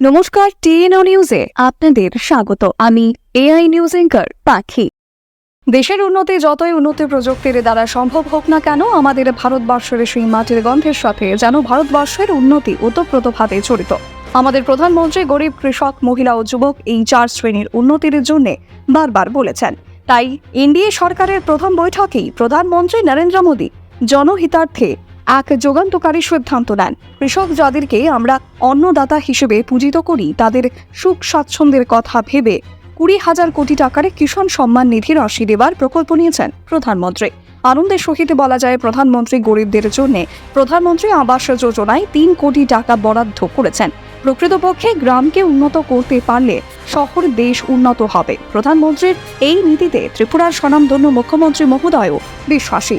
নমস্কার, টিএনও নিউজে আপনাদের স্বাগত। আমি এআই নিউজ এঙ্কার পাখি। দেশের উন্নতি যতই উন্নতি প্রযুক্তির দ্বারা সম্ভব হোক না কেন, আমাদের ভারতবর্ষের সেই মাটির গন্ধের সাথে যেন ভারতবর্ষের উন্নতি ওতপ্রোতভাবে জড়িত। আমাদের প্রধানমন্ত্রী গরিব কৃষক, মহিলা ও যুবক এই চার শ্রেণির উন্নতির জন্য বারবার বলেছেন। তাই এনডিএ সরকারের প্রথম বৈঠকেই প্রধানমন্ত্রী নরেন্দ্র মোদী জনহিতার্থে এক যোগান্তকারী সিদ্ধান্ত নেন। কৃষক যাদেরকে আমরা অন্নদাতা হিসেবে পূজিত করি, তাদের সুখ স্বাচ্ছন্দ্যের কথা ভেবে কুড়ি হাজার কোটি টাকার কিষাণ সম্মান নিধি রাশি দেবার প্রকল্প নিয়েছেন প্রধানমন্ত্রী। আনন্দের সহিত বলা যায়, প্রধানমন্ত্রী গরিবদের জন্য প্রধানমন্ত্রী আবাস যোজনায় তিন কোটি টাকা বরাদ্দ করেছেন। প্রকৃতপক্ষে গ্রামকে উন্নত করতে পারলে শহর, দেশ উন্নত হবে। প্রধানমন্ত্রীর এই নীতিতে ত্রিপুরার স্বনামধন্য মুখ্যমন্ত্রী মহোদয়ও বিশ্বাসী।